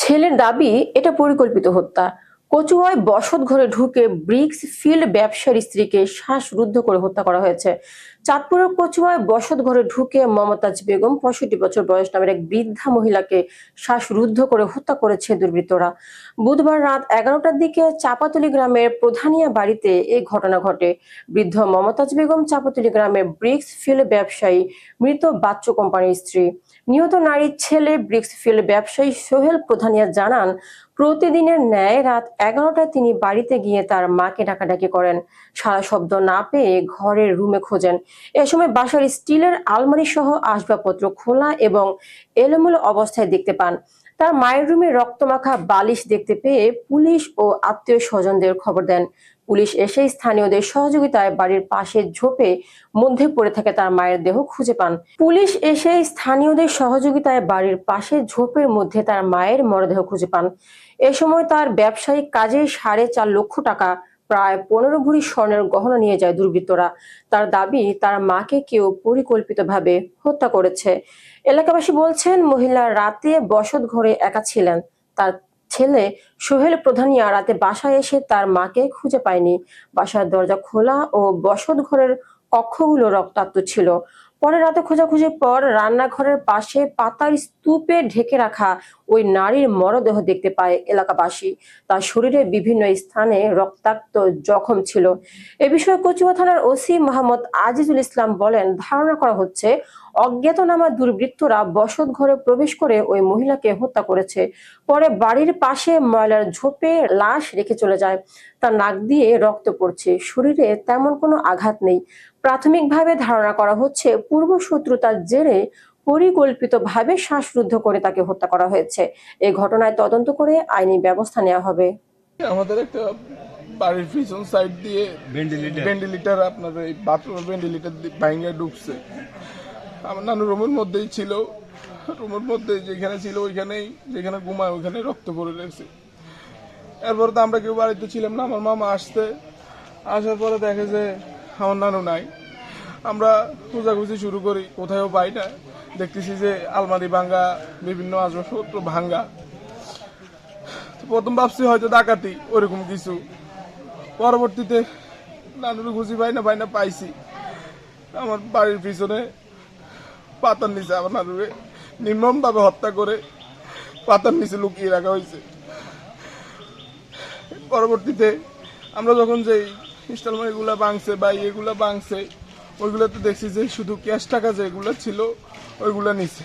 ছেলের দাবি, এটা পরিকল্পিত হত্যা। কচুয়ায় বসত ঘরে ঢুকে ব্রিক্স ফিল্ড ব্যবসায়ীর স্ত্রীকে শ্বাসরুদ্ধ করে হত্যা করা হয়েছে। চাঁদপুরের কচুয়ায় বসত ঘরে ঢুকে মমতাজ বেগম পঁয়ষট্টি বছর বয়স নামের এক বৃদ্ধা মহিলাকে শ্বাসরুদ্ধ করে হত্যা করেছে দুর্বৃত্তরা। বুধবার রাত এগারোটার দিকে চাপাতলি গ্রামের প্রধানিয়া বাড়িতে এই ঘটনা ঘটে। বৃদ্ধ মমতাজ বেগম চাপাতলি গ্রামের ব্রিক্স ফিল্ড ব্যবসায়ী মৃত বাচ্চু কোম্পানির স্ত্রী। নিহত নারীর ছেলে ব্রিক্স ফিল্ড ব্যবসায়ী সোহেল প্রধানিয়া জানান, প্রতিদিনের ন্যায় রাত এগারোটায় তিনি বাড়িতে গিয়ে তার মাকে ডাকাডাকি করেন। সারা শব্দ না পেয়ে ঘরের রুমে খোঁজেন। এ সময় বাসার স্টিলের আলমারি সহ আসবাবপত্র খোলা এবং এলোমেলো অবস্থায় দেখতে পান। তার মায়ের রুমে রক্তমাখা বালিশ দেখতে পেয়ে পুলিশ ও আত্মীয় স্বজনদের খবর দেন। পুলিশ এসে স্থানীয়দের সহযোগিতায় বাড়ির পাশে ঝোপে মধ্যে পড়ে থাকে তার মায়ের দেহ খুঁজে পান। পুলিশ এসে স্থানীয়দের সহযোগিতায় বাড়ির পাশে ঝোপের মধ্যে তার মায়ের মরদেহ খুঁজে পান। এ সময় তার ব্যবসায়িক কাজে সাড়ে চার লক্ষ টাকা প্রায় পনেরো ভরি স্বর্ণের গহনা নিয়ে যায় দুর্বৃত্তরা। তার দাবি, তার মাকে কেউ পরিকল্পিতভাবে হত্যা করেছে। এলাকাবাসী বলছেন, মহিলা রাতে বসত ঘরে একা ছিলেন। তার ছেলে সোহেল প্রধানিয়া রাতে বাসায় এসে তার মাকে খুঁজে পায়নি। বাসার দরজা খোলা ও বসত ঘরের কক্ষগুলো রক্তাক্ত ছিল। পরে রাতে খোঁজাখুঁজির পর রান্নাঘরের পাশে পাতার স্তূপে ঢেকে রাখা ওই নারীর মরদেহ দেখতে পায় এলাকাবাসী। তার শরীরে বিভিন্ন স্থানে রক্তাক্ত জখম ছিল। এ বিষয়ে কচুয়া থানার ওসি মোহাম্মদ আজিজুল ইসলাম বলেন, ধারণা করা হচ্ছে অজ্ঞাতনামা দুর্বৃত্তরা বসত ঘরে প্রবেশ করে ওই মহিলাকে হত্যা করেছে। পরে বাড়ির পাশে ময়লার ঝোপে লাশ রেখে চলে যায়। তার নাক দিয়ে রক্ত পড়ছে। শরীরে তেমন কোনো আঘাত নেই। প্রাথমিকভাবে ধারণা করা হচ্ছে পূর্ব শত্রুতার জেরে পরিকল্পিতভাবে শ্বাসরুদ্ধ করে তাকে হত্যা করা হয়েছে। এই ঘটনায় তদন্ত করে আইনি ব্যবস্থা নেওয়া হবে। আমাদের একটা বাড়ির পিছন সাইড দিয়ে ভেন্টিলেটর ভেন্টিলেটার আপনার এই বাথরুমের ভেন্টিলেটার ভাইঙ্গা ঢুকছে। আমার নানু রুমের মধ্যেই ছিল। রুমের মধ্যে যেখানে ছিল ওইখানেই, যেখানে ঘুমায় ওইখানে রক্ত পড়ে রয়েছে। এরপর তো আমরা কেউ বাড়িতে ছিলাম না, আমার মামা আসতে আসার পরে দেখে যে আমার নানু নাই। আমরা খোঁজাখুঁজি শুরু করি কোথাও পাই না। দেখতেছি যে আলমারি ভাঙ্গা বিভিন্ন আসবাবপত্র ভাঙ্গা প্রথম ভাবছি হয়তো ডাকাতি, ওরকম কিছু। পরবর্তীতে নানুর খুঁজি পাই না পাই না, পাইছি। আমার বাড়ির পিছনে পাতার নিচে আপনার নির্মম নির্মমভাবে হত্যা করে পাতার নিচে লুকিয়ে রাখা হয়েছে। পরবর্তীতে আমরা যখন যে ইনস্টলমেন্টগুলো বাংছে বা এগুলো বাংছে ওইগুলোতে দেখছি যে শুধু ক্যাশ টাকা যেগুলো ছিল, ওইগুলো নিছে।